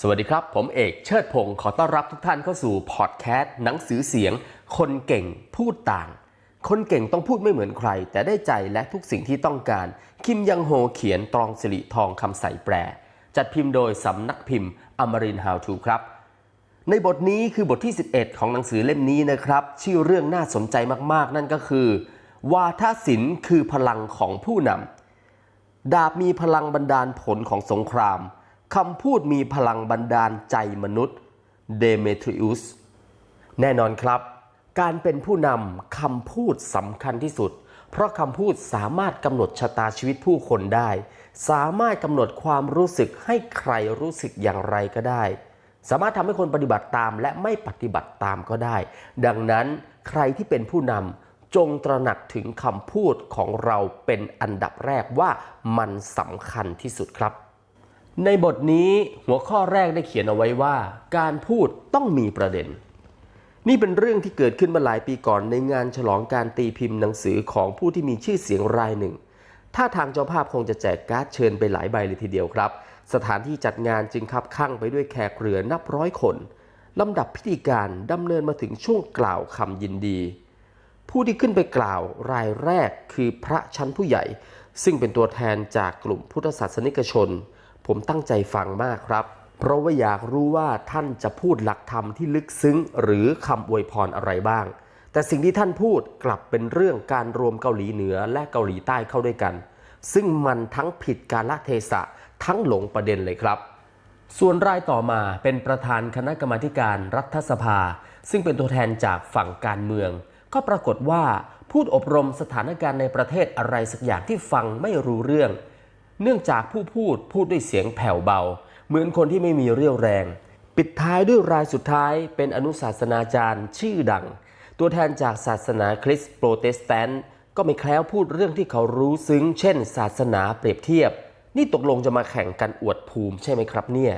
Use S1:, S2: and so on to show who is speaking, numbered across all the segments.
S1: สวัสดีครับ ผมเอกเชิดพงศ์ขอต้อนรับทุกท่านเข้าสู่พอดแคสต์หนังสือเสียง คนเก่งพูดต่าง คนเก่งต้องพูดไม่เหมือนใคร แต่ได้ใจและทุกสิ่งที่ต้องการ คิมยังโฮเขียนตรองสิริทองคำใสแปล จัดพิมพ์โดยสำนักพิมพ์อมรินฮาวทูครับ ในบทนี้คือบทที่ 11 ของหนังสือเล่มนี้นะครับ ชื่อเรื่องน่าสนใจมากๆ นั่นก็คือ วาทศิลป์คือพลังของผู้นำดาบมีพลังบันดาลผลของสงคราม คำพูดมีพลังบันดาลใจมนุษย์เดเมทริอุสแน่นอนครับ การเป็นผู้นำคำพูดสำคัญที่สุด เพราะคำพูดสามารถกำหนดชะตาชีวิตผู้คนได้ สามารถกำหนดความรู้สึกให้ใครรู้สึกอย่างไรก็ได้ สามารถทำให้คนปฏิบัติตามและไม่ปฏิบัติตามก็ได้ ดังนั้นใครที่เป็นผู้นำจงตระหนักถึงคำพูดของเราเป็นอันดับแรกว่ามันสำคัญที่สุดครับ ในบทนี้หัวข้อแรกได้เขียนเอาไว้ว่า การพูดต้องมีประเด็น นี่เป็นเรื่องที่เกิดขึ้นมาหลายปีก่อนในงานฉลองการตีพิมพ์หนังสือของผู้ที่มีชื่อเสียงรายหนึ่งถ้าทางเจ้าภาพคงจะแจกการ์ดเชิญไปหลายใบเลยทีเดียวครับ สถานที่จัดงานจึงคับข้างไปด้วยแขกเรือนับร้อยคนลำดับพิธีการดำเนินมาถึงช่วงกล่าวคำยินดี ผู้ที่ขึ้นไปกล่าวรายแรกคือพระชั้นผู้ใหญ่ ซึ่งเป็นตัวแทนจากกลุ่มพุทธศาสนิกชน ผมตั้งใจฟังมากครับ เพราะว่าอยากรู้ว่าท่านจะพูดหลักธรรมที่ลึกซึ้ง หรือคำอวยพรอะไรบ้าง แต่สิ่งที่ท่านพูดกลับเป็นเรื่องการรวมเกาหลีเหนือและเกาหลีใต้เข้าด้วยกัน ซึ่งมันทั้งผิดกาลเทศะทั้งหลงประเด็นเลยครับ ส่วนรายต่อมาเป็นประธานคณะกรรมาการรัฐสภา ซึ่งเป็นตัวแทนจากฝั่งการเมือง ก็ปรากฏว่าพูดอบรมสถานการณ์ในประเทศอะไรสักอย่างที่ฟังไม่รู้เรื่อง เนื่องจากผู้พูดพูดด้วยเสียงแผ่วเบา เหมือนคนที่ไม่มีเรี่ยวแรง ปิดท้ายด้วยรายสุดท้ายเป็นอนุศาสนาจารย์ชื่อดัง ตัวแทนจากศาสนาคริสต์โปรเตสแตนต์ก็ไม่แคล้วพูดเรื่องที่เขารู้ซึ้ง เช่น ศาสนาเปรียบเทียบ นี่ตกลงจะมาแข่งกันอวดภูมิใช่ไหมครับเนี่ย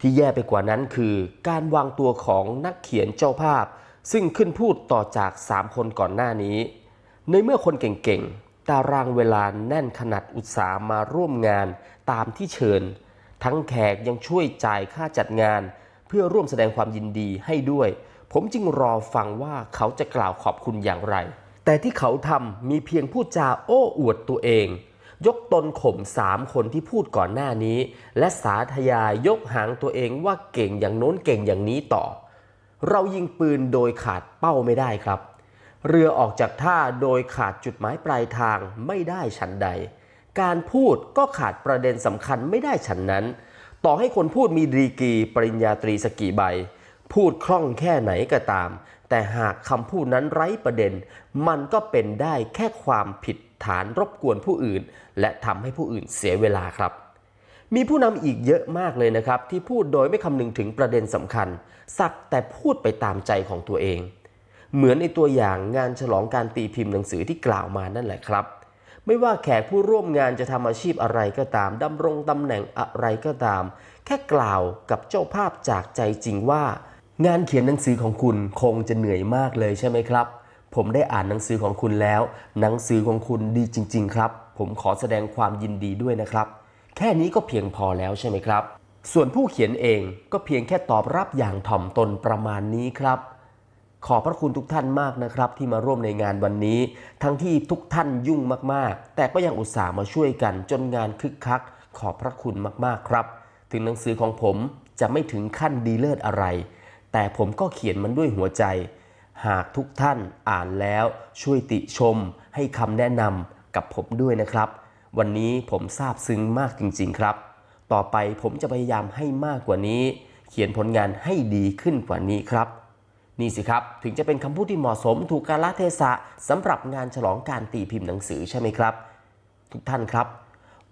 S1: ที่แย่ไปกว่านั้นคือ การวางตัวของนักเขียนเจ้าภาพ ซึ่งขึ้นพูดต่อจาก 3 คนก่อนหน้านี้ ในเมื่อคนเก่งๆ ตารางเวลาแน่นขนาดอุตสาห์มาร่วมงานตามที่เชิญ ทั้งแขกยังช่วยจ่ายค่าจัดงาน เพื่อร่วมแสดงความยินดีให้ด้วย ผมจึงรอฟังว่าเขาจะกล่าวขอบคุณอย่างไร แต่ที่เขาทำมีเพียงพูดจาโอ้อวดตัวเอง ยกตนข่มสามคนที่พูดก่อนหน้านี้ และสาธยายยกหางตัวเองว่าเก่งอย่างโน้นเก่งอย่างนี้ต่อ เรายิงปืนโดยขาดเป้าไม่ได้ครับ เรือออกจากท่าโดยขาดจุดหมายปลายทางไม่ได้ฉันใด การพูดก็ขาดประเด็นสำคัญไม่ได้ฉันนั้น ต่อให้คนพูดมีดีกรีปริญญาตรีสกกี่ใบ พูดคล่องแค่ไหนก็ตาม แต่หากคำพูดนั้นไร้ประเด็น มันก็เป็นได้แค่ความผิดฐานรบกวนผู้อื่น และทำให้ผู้อื่นเสียเวลาครับมีผู้นำอีกเยอะมากเลยนะครับ ที่พูดโดยไม่คำนึงถึงประเด็นสำคัญ สักแต่พูดไปตามใจของตัวเอง เหมือนในตัวอย่างงานฉลองการตีพิมพ์หนังสือที่กล่าวมานั่นแหละครับ ไม่ว่าแขกผู้ร่วมงานจะทำอาชีพอะไรก็ตามดำรงตำแหน่งอะไรก็ตาม แค่กล่าวกับเจ้าภาพจากใจจริงว่า งานเขียนหนังสือของคุณคงจะเหนื่อยมากเลยใช่ไหมครับ ผมได้อ่านหนังสือของคุณแล้ว หนังสือของคุณดีจริง ๆ ครับ ผมขอแสดงความยินดีด้วยนะครับ แค่นี้ก็เพียงพอแล้วใช่ไหมครับ ส่วนผู้เขียนเองก็เพียงแค่ตอบรับอย่างถ่อมตนประมาณนี้ครับ ขอบพระคุณทุกท่านมากนะครับ ที่มาร่วมในงานวันนี้ ทั้งที่ทุกท่านยุ่งมากๆ แต่ก็ยังอุตส่าห์มาช่วยกันจนงานคึกคัก ขอบพระคุณมากๆครับ ถึงหนังสือของผมจะไม่ถึงขั้นดีเลิศอะไร แต่ผมก็เขียนมันด้วยหัวใจ หากทุกท่านอ่านแล้วช่วยติชม ให้คำแนะนำกับผมด้วยนะครับ วันนี้ผมซาบซึ้งมากจริง ๆ ครับ ต่อไปผมจะพยายามให้มากกว่านี้ เขียนผลงานให้ดีขึ้นกว่านี้ครับ นี่สิครับ ถึงจะเป็นคำพูดที่เหมาะสมถูกกาลเทศะสำหรับงานฉลองการตีพิมพ์หนังสือใช่ไหมครับ ทุกท่านครับ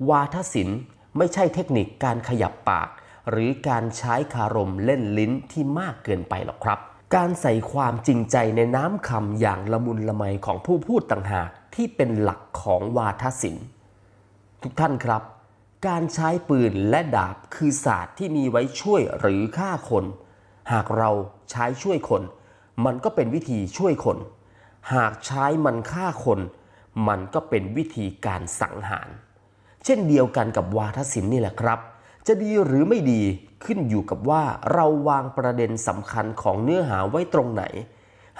S1: วาทศิลป์ไม่ใช่เทคนิคการขยับปาก หรือการใช้คารมเล่นลิ้นที่มากเกินไปหรอกครับ การใส่ความจริงใจในน้ำคำอย่างละมุนละไมของผู้พูดต่างหากที่เป็นหลักของวาทศิลป์ทุกท่านครับ การใช้ปืนและดาบคือศาสตร์ที่มีไว้ช่วยหรือฆ่าคน หากเราใช้ช่วยคน มันก็เป็นวิธีช่วยคน หากใช้มันฆ่าคน มันก็เป็นวิธีการสังหาร เช่นเดียวกันกับวาทศิลป์นี่แหละครับ จะดีหรือไม่ดีขึ้นอยู่กับว่าเราวางประเด็นสำคัญของเนื้อหาไว้ตรงไหน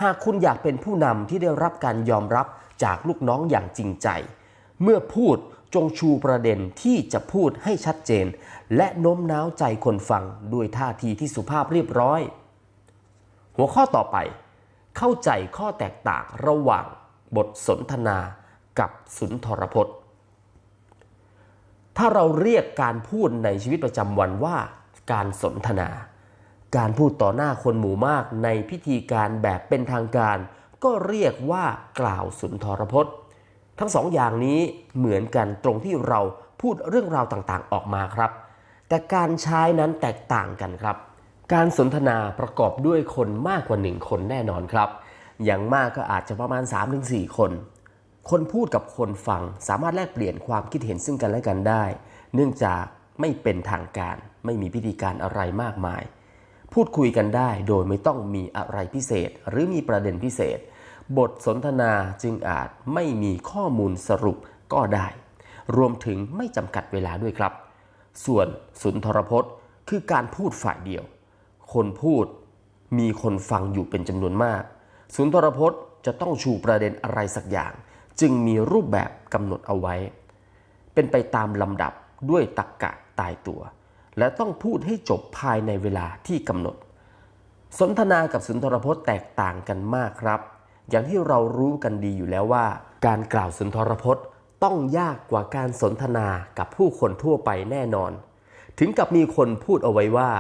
S1: หากคุณอยากเป็นผู้นำที่ได้รับการยอมรับจากลูกน้องอย่างจริงใจ เมื่อพูด จงชูประเด็นที่จะพูดให้ชัดเจน และโน้มน้าวใจคนฟังด้วยท่าทีที่สุภาพเรียบร้อย หัวข้อต่อไป เข้าใจข้อแตกต่างระหว่างบทสนทนากับสุนทรพจน์ ถ้าเราเรียกการพูดในชีวิตประจำวันว่า การสนทนา การพูดต่อหน้าคนหมู่มากในพิธีการแบบเป็นทางการ ก็เรียกว่ากล่าวสุนทรพจน์ ทั้งสองอย่างนี้เหมือนกันตรงที่เราพูดเรื่องราวต่างๆออกมาครับ แต่การใช้นั้นแตกต่างกันครับ การสนทนาประกอบด้วยคนมากกว่าหนึ่งคนแน่นอนครับ อย่างมากก็อาจจะประมาณ 3-4 คน คนพูดกับคนฟังสามารถแลกเปลี่ยนความคิดเห็นซึ่งกันและกันได้ เนื่องจากไม่เป็นทางการ ไม่มีพิธีการอะไรมากมาย พูดคุยกันได้โดยไม่ต้องมีอะไรพิเศษ หรือมีประเด็นพิเศษ บทสนทนาจึงอาจไม่มีข้อมูลสรุปก็ได้ รวมถึงไม่จำกัดเวลาด้วยครับ ส่วนสุนทรพจน์คือการพูดฝ่ายเดียว คนพูดมีคนฟังอยู่เป็นจำนวนมาก สุนทรพจน์จะต้องชูประเด็นอะไรสักอย่าง จึงมีรูปแบบกำหนดเอาไว้ เป็นไปตามลำดับด้วยตรกกะตายตัว และต้องพูดให้จบภายในเวลาที่กำหนด สนทนากับสุนทรพจน์แตกต่างกันมากครับ อย่างที่เรารู้กันดีอยู่แล้วว่า การกล่าวสุนทรพจน์ต้องยากกว่าการสนทนากับผู้คนทั่วไปแน่นอน ถึงกับมีคนพูดเอาไว้ว่า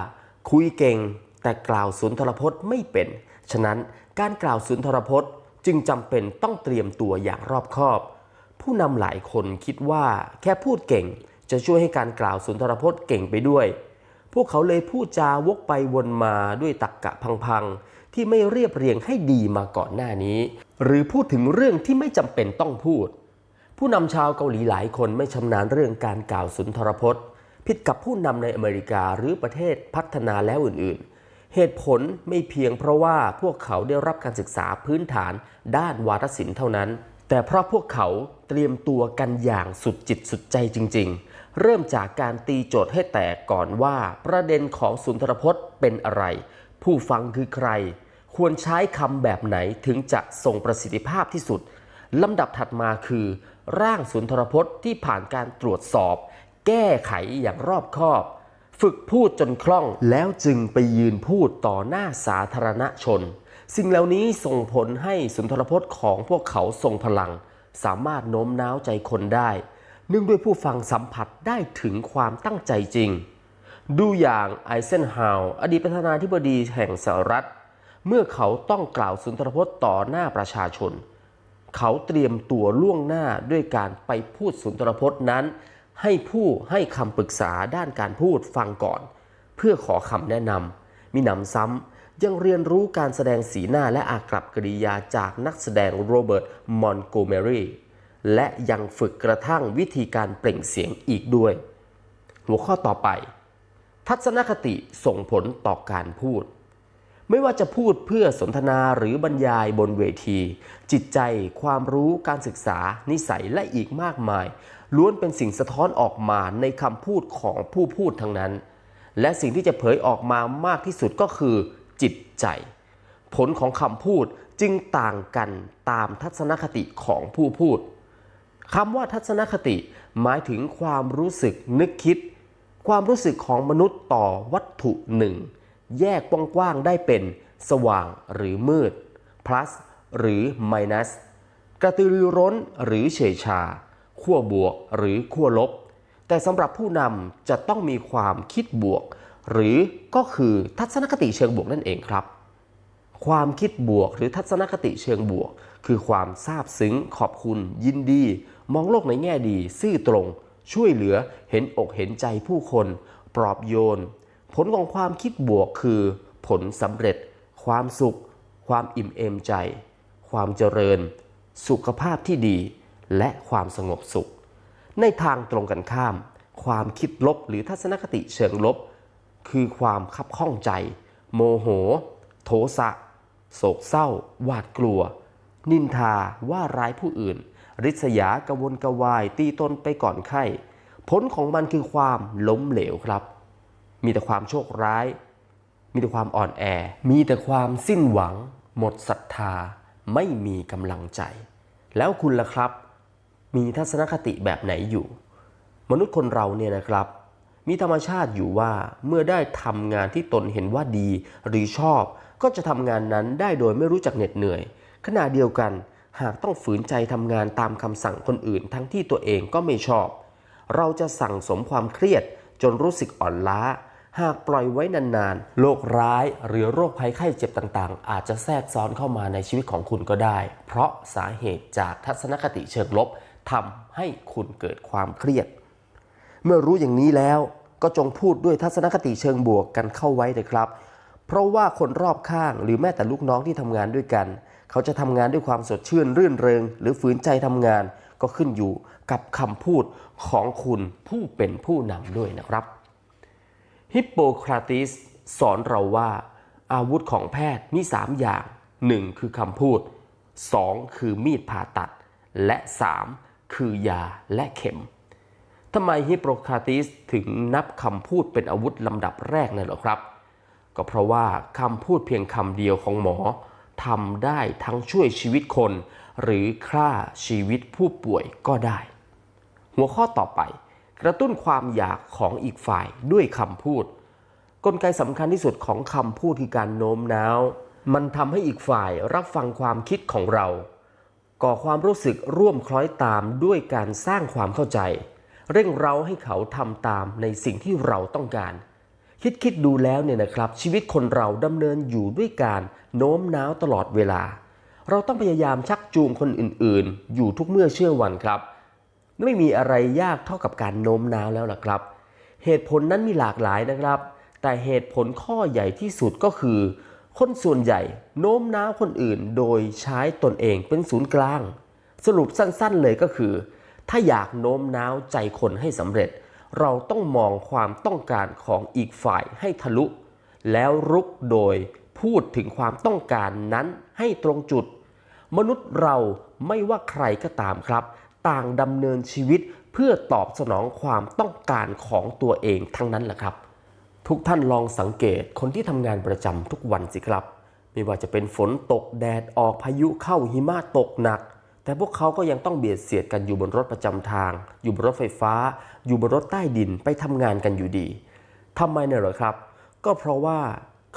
S1: คุยเก่งแต่กล่าวสุนทรพจน์ไม่เป็น ฉะนั้นการกล่าวสุนทรพจน์จึงจำเป็นต้องเตรียมตัวอย่างรอบคอบ ผู้นำหลายคนคิดว่าแค่พูดเก่ง จะช่วยให้การกล่าวสุนทรพจน์เก่งไปด้วย พวกเขาเลยพูดจาวกไปวนมาด้วยตักกะพังๆ ที่ไม่เรียบเรียงให้ดีมาก่อนหน้านี้ หรือพูดถึงเรื่องที่ไม่จำเป็นต้องพูด ผู้นำชาวเกาหลีหลายคนไม่ชำนาญเรื่องการกล่าวสุนทรพจน์ ผิดกับผู้นำในอเมริกาหรือประเทศพัฒนาแล้วอื่นๆ เหตุผลไม่เพียงเพราะว่าพวกเขาได้รับการศึกษาพื้นฐานด้านวาทศิลป์เท่านั้น แต่เพราะพวกเขาเตรียมตัวกันอย่างสุดจิตสุดใจจริง ๆ เริ่มจากการตีโจทย์ให้แตกก่อนว่าประเด็นของสุนทรพจน์เป็นอะไรผู้ฟังคือใคร ควรใช้คำแบบไหนถึงจะส่งประสิทธิภาพที่สุด ลำดับถัดมาคือ ร่างสุนทรพจน์ที่ผ่านการตรวจสอบ แก้ไขอย่างรอบคอบ ฝึกพูดจนคล่องแล้วจึงไปยืนพูดต่อหน้าสาธารณชน สิ่งเหล่านี้ส่งผลให้สุนทรพจน์ของพวกเขาทรงพลัง สามารถโน้มน้าวใจคนได้เนื่องด้วยผู้ฟังสัมผัสได้ถึงความตั้งใจจริง ดูอย่างไอเซนฮาวอดีตประธานาธิบดีแห่งสหรัฐ เมื่อเขาต้องกล่าวสุนทรพจน์ต่อหน้าประชาชน เขาเตรียมตัวล่วงหน้าด้วยการไปพูดสุนทรพจน์นั้น ให้ผู้ให้คำปรึกษาด้านการพูดฟังก่อน เพื่อขอคำแนะนำมีหนำซ้ำยังเรียนรู้การแสดงสีหน้าและอากับกริยาจากนักแสดงโรเบิร์ตมอนโกเมรีและยังฝึกกระทั่งวิธีการเปล่งเสียงอีกด้วย หัวข้อต่อไป ทัศนคติส่งผลต่อการพูด ไม่ว่าจะพูดเพื่อสนทนาหรือบรรยายบนเวที จิตใจ ความรู้การศึกษา นิสัยและอีกมากมาย ล้วนเป็นสิ่งสะท้อนออกมาในคำพูดของผู้พูดทั้งนั้น และสิ่งที่จะเผยออกมามากที่สุดก็คือ จิตใจ ผลของคำพูดจึงต่างกันตามทัศนคติของผู้พูดคำว่าทัศนคติ หมายถึงความรู้สึกนึกคิด ความรู้สึกของมนุษย์ต่อวัตถุหนึ่ง แยกกว้างๆได้เป็นสว่างหรือมืด plus หรือ minus กระตือรือร้นหรือเฉยชา ขั้วบวกหรือขั้วลบ แต่สำหรับผู้นำจะต้องมีความคิดบวก หรือก็คือทัศนคติเชิงบวกนั่นเองครับ ความคิดบวกหรือทัศนคติเชิงบวก คือความซาบซึ้งขอบคุณ ยินดี มองโลกในแง่ดี ซื่อตรง ช่วยเหลือเห็นอกเห็นใจผู้คน ปลอบโยน ผลของความคิดบวกคือ ผลสำเร็จ ความสุข ความอิ่มเอมใจ ความเจริญ สุขภาพที่ดี และความสงบสุข ในทางตรงกันข้าม ความคิดลบหรือทัศนคติเชิงลบ คือความคับข้องใจ โมโห โทสะโศกเศร้า หวาดกลัว นินทาว่าร้ายผู้อื่น ริษยากระวนกระวายตีตนไปก่อนไข้ ผลของมันคือความล้มเหลวครับ มีแต่ความโชคร้าย มีแต่ความอ่อนแอ มีแต่ความสิ้นหวัง หมดศรัทธา ไม่มีกำลังใจ แล้วคุณล่ะครับ มีทัศนคติแบบไหนอยู่ มนุษย์คนเราเนี่ยนะครับ มีธรรมชาติอยู่ว่าเมื่อได้ทำงานที่ตนเห็นว่าดีหรือชอบ ก็จะทำงานนั้นได้โดยไม่รู้จักเหน็ดเหนื่อย ขณะเดียวกันหากต้องฝืนใจทำงานตามคำสั่งคนอื่น ทั้งที่ตัวเองก็ไม่ชอบ เราจะสั่งสมความเครียดจนรู้สึกอ่อนล้า หากปล่อยไว้นานๆ โรคร้ายหรือโรคภัยไข้เจ็บต่างๆ อาจจะแทรกซ้อนเข้ามาในชีวิตของคุณก็ได้ เพราะสาเหตุจากทัศนคติเชิงลบทำให้คุณเกิดความเครียด เมื่อรู้อย่างนี้แล้วก็จงพูดด้วยทัศนคติเชิงบวกกันเข้าไว้เลยครับ เพราะว่าคนรอบข้างหรือแม้แต่ลูกน้องที่ทำงานด้วยกัน เขาจะทำงานด้วยความสดชื่นรื่นเริง หรือฝืนใจทำงาน ก็ขึ้นอยู่กับคำพูดของคุณผู้เป็นผู้นำด้วยนะครับ ฮิปโปคราติสสอนเราว่า อาวุธของแพทย์มี 3 อย่าง 1. คือคำพูด 2. คือมีดผ่าตัด และ 3. คือยาและเข็มทำไมฮิปโปคราติสถึงนับคำพูดเป็นอาวุธลำดับแรกนั่นหรอครับ ก็เพราะว่าคำพูดเพียงคำเดียวของหมอทำได้ทั้งช่วยชีวิตคน หรือฆ่าชีวิตผู้ป่วยก็ได้ หัวข้อต่อไป กระตุ้นความอยากของอีกฝ่ายด้วยคำพูด กลไกสำคัญที่สุดของคำพูดคือการโน้มน้าว มันทำให้อีกฝ่ายรับฟังความคิดของเรา ก่อความรู้สึกร่วมคล้อยตามด้วยการสร้างความเข้าใจ เร่งเร้าให้เขาทำตามในสิ่งที่เราต้องการ คิดคิดดูแล้วเนี่ยนะครับ ชีวิตคนเราดำเนินอยู่ด้วยการโน้มน้าวตลอดเวลา เราต้องพยายามชักจูงคนอื่นๆ อยู่ทุกเมื่อเชื่อวันครับ ไม่มีอะไรยากเท่ากับการโน้มน้าวแล้วล่ะครับ เหตุผลนั้นมีหลากหลายนะครับ แต่เหตุผลข้อใหญ่ที่สุดก็คือ คนส่วนใหญ่โน้มน้าวคนอื่น โดยใช้ตนเองเป็นศูนย์กลาง สรุปสั้นๆเลยก็คือ ถ้าอยากโน้มน้าวใจคนให้สำเร็จ เราต้องมองความต้องการของอีกฝ่ายให้ทะลุ แล้วรุกโดยพูดถึงความต้องการนั้นให้ตรงจุด มนุษย์เราไม่ว่าใครก็ตามครับ ต่างดำเนินชีวิตเพื่อตอบสนองความต้องการของตัวเองทั้งนั้นแหละครับ ทุกท่านลองสังเกตคนที่ทำงานประจำทุกวันสิครับ ไม่ว่าจะเป็นฝนตกแดดออกพายุเข้าหิมะตกหนัก แต่พวกเขาก็ยังต้องเบียดเสียดกันอยู่บนรถประจำทาง อยู่บนรถไฟฟ้า อยู่บนรถใต้ดินไปทำงานกันอยู่ดีทำไมเนี่ยเหรอครับ ก็เพราะว่า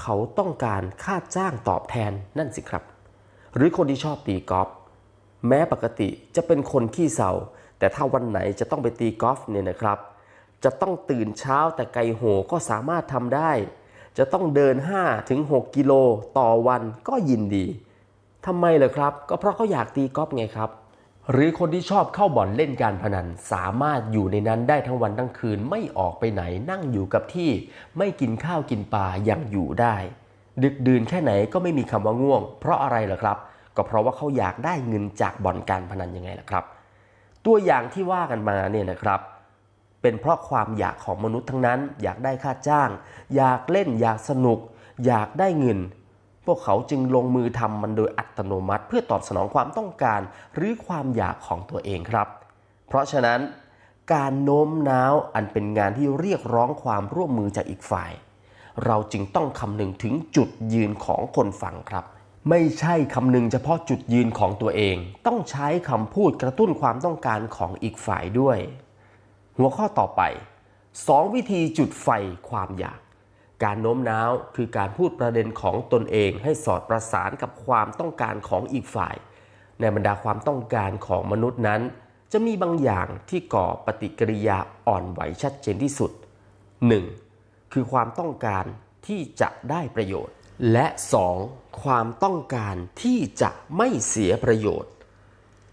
S1: เขาต้องการค่าจ้างตอบแทนนั่นสิครับ หรือคนที่ชอบตีกอล์ฟ แม้ปกติจะเป็นคนขี้เศร้าแต่ถ้าวันไหนจะต้องไปตีกอล์ฟเนี่ยนะครับ จะต้องตื่นเช้าแต่ไกลโหก็สามารถทำได้ จะต้องเดิน 5 ถึง 6 กิโลต่อวันก็ยินดีทำไมเหรอครับ ก็เพราะเขาอยากตีกอล์ฟไงครับ หรือคนที่ชอบเข้าบ่อนเล่นการพนัน สามารถอยู่ในนั้นได้ทั้งวันทั้งคืนไม่ออกไปไหนนั่งอยู่กับที่ ไม่กินข้าวกินปลายังอยู่ได้ ดึกดื่นแค่ไหนก็ไม่มีคำว่าง่วง เพราะอะไรเหรอครับ ก็เพราะว่าเขาอยากได้เงินจากบ่อนการพนันยังไงล่ะครับ ตัวอย่างที่ว่ากันมาเนี่ยนะครับ เป็นเพราะความอยากของมนุษย์ทั้งนั้น อยากได้ค่าจ้าง อยากเล่นอยากสนุก อยากได้เงิน พวกเขาจึงลงมือทำมันโดยอัตโนมัติ เพื่อตอบสนองความต้องการ หรือความอยากของตัวเองครับ เพราะฉะนั้น การโน้มน้าวอันเป็นงานที่เรียกร้องความร่วมมือจากอีกฝ่าย เราจึงต้องคำนึงถึงจุดยืนของคนฟังครับ ไม่ใช่คำนึงเฉพาะจุดยืนของตัวเอง ต้องใช้คำพูดกระตุ้นความต้องการของอีกฝ่ายด้วย หัวข้อต่อไป 2 วิธีจุดไฟความอยาก การโน้มน้าวคือการพูดประเด็นของตนเองให้สอดประสานกับความต้องการของอีกฝ่าย ในบรรดาความต้องการของมนุษย์นั้น จะมีบางอย่างที่ก่อปฏิกิริยาอ่อนไหวชัดเจนที่สุด 1. คือความต้องการที่จะได้ประโยชน์ และ 2. ความต้องการที่จะไม่เสียประโยชน์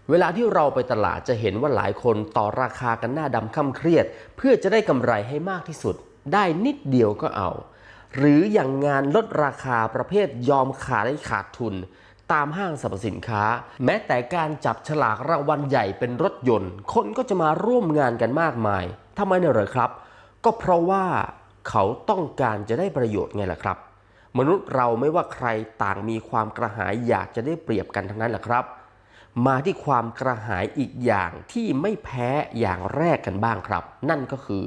S1: เวลาที่เราไปตลาดจะเห็นว่าหลายคนต่อราคากันหน้าดำค่ำเครียด เพื่อจะได้กำไรให้มากที่สุด ได้นิดเดียวก็เอา หรืออย่างงานลดราคาประเภทยอมขายให้ขาดทุน ตามห้างสรรพสินค้า แม้แต่การจับฉลากรางวัลใหญ่เป็นรถยนต์ คนก็จะมาร่วมงานกันมากมายทำไมเนี่ยเหรอครับ ก็เพราะว่าเขาต้องการจะได้ประโยชน์ไงล่ะครับ มนุษย์เราไม่ว่าใครต่างมีความกระหายอยากจะได้เปรียบกันทั้งนั้นแหละครับ มาที่ความกระหายอีกอย่างที่ไม่แพ้อย่างแรกกันบ้างครับ นั่นก็คือ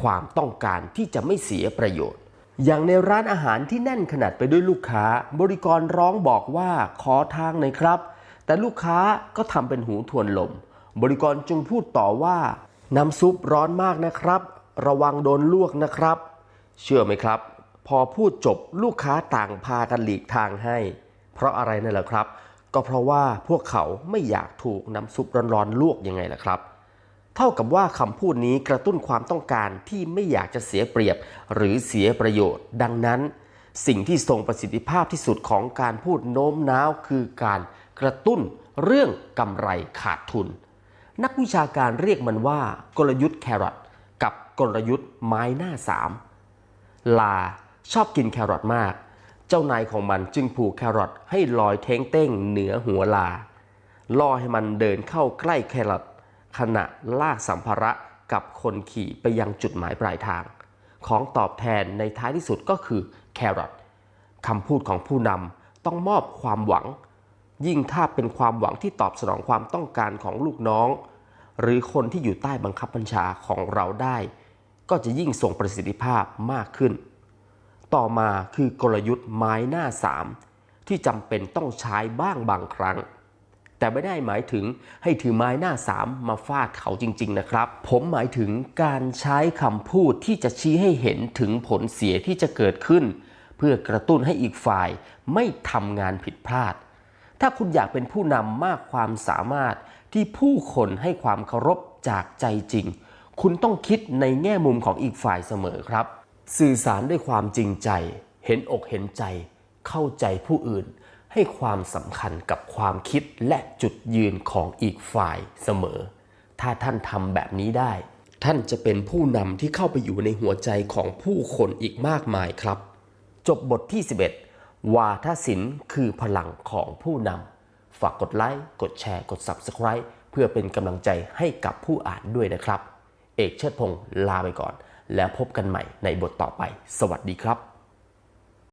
S1: ความต้องการที่จะไม่เสียประโยชน์ อย่างในร้านอาหารที่แน่นขนาดไปด้วยลูกค้า บริกรร้องบอกว่าขอทางหน่อยครับ แต่ลูกค้าก็ทำเป็นหูทวนลม บริกรจึงพูดต่อว่าน้ำซุปร้อนมากนะครับ ระวังโดนลวกนะครับ เชื่อไหมครับ พอพูดจบลูกค้าต่างพากันหลีกทางให้ เพราะอะไรนั่นแหละครับ ก็เพราะว่าพวกเขาไม่อยากถูกน้ำซุปร้อนๆลวกยังไงล่ะครับ เท่ากับว่าคำพูดนี้กระตุ้นความต้องการที่ไม่อยากจะเสียเปรียบ หรือเสียประโยชน์ ดังนั้น สิ่งที่ทรงประสิทธิภาพที่สุดของการพูดโน้มน้าวคือการกระตุ้นเรื่องกำไรขาดทุน นักวิชาการเรียกมันว่ากลยุทธ์แครอทกับกลยุทธ์ไม้หน้าสามลา ชอบกินแครอทมาก เจ้านายของมันจึงผูกแครอทให้ลอยเท้งเต้งเหนือหัวลา ล่อให้มันเดินเข้าใกล้แครอทขณะลากสัมภาระกับคนขี่ไปยังจุดหมายปลายทาง ของตอบแทนในท้ายที่สุดก็คือแครอทคำพูดของผู้นำต้องมอบความหวัง ยิ่งถ้าเป็นความหวังที่ตอบสนองความต้องการของลูกน้อง หรือคนที่อยู่ใต้บังคับบัญชาของเราได้ ก็จะยิ่งส่งประสิทธิภาพมากขึ้น ต่อมาคือกลยุทธ์ไม้หน้าสามที่จำเป็นต้องใช้บ้างบางครั้ง แต่ไม่ได้หมายถึงให้ถือไม้หน้าสามมาฟาดเขาจริง ๆ นะครับ ผมหมายถึงการใช้คำพูดที่จะชี้ให้เห็นถึงผลเสียที่จะเกิดขึ้น เพื่อกระตุ้นให้อีกฝ่ายไม่ทำงานผิดพลาด ถ้าคุณอยากเป็นผู้นำมากความสามารถที่ผู้คนให้ความเคารพจากใจจริง คุณต้องคิดในแง่มุมของอีกฝ่ายเสมอครับ สื่อสารด้วยความจริงใจ เห็นอกเห็นใจ เข้าใจผู้อื่น ให้ความสำคัญกับความคิดและจุดยืนของอีกฝ่ายเสมอ ถ้าท่านทำแบบนี้ได้ ท่านจะเป็นผู้นำที่เข้าไปอยู่ในหัวใจของผู้คนอีกมากมายครับ จบบทที่ 11 วาทศิลป์คือพลังของผู้นำฝากกดไลค์กดแชร์กด Subscribe เพื่อเป็นกำลังใจให้กับผู้อ่านด้วยนะครับ เอกเชิดพงศ์ลาไปก่อน แล้วพบกันใหม่ในบทต่อไป สวัสดีครับ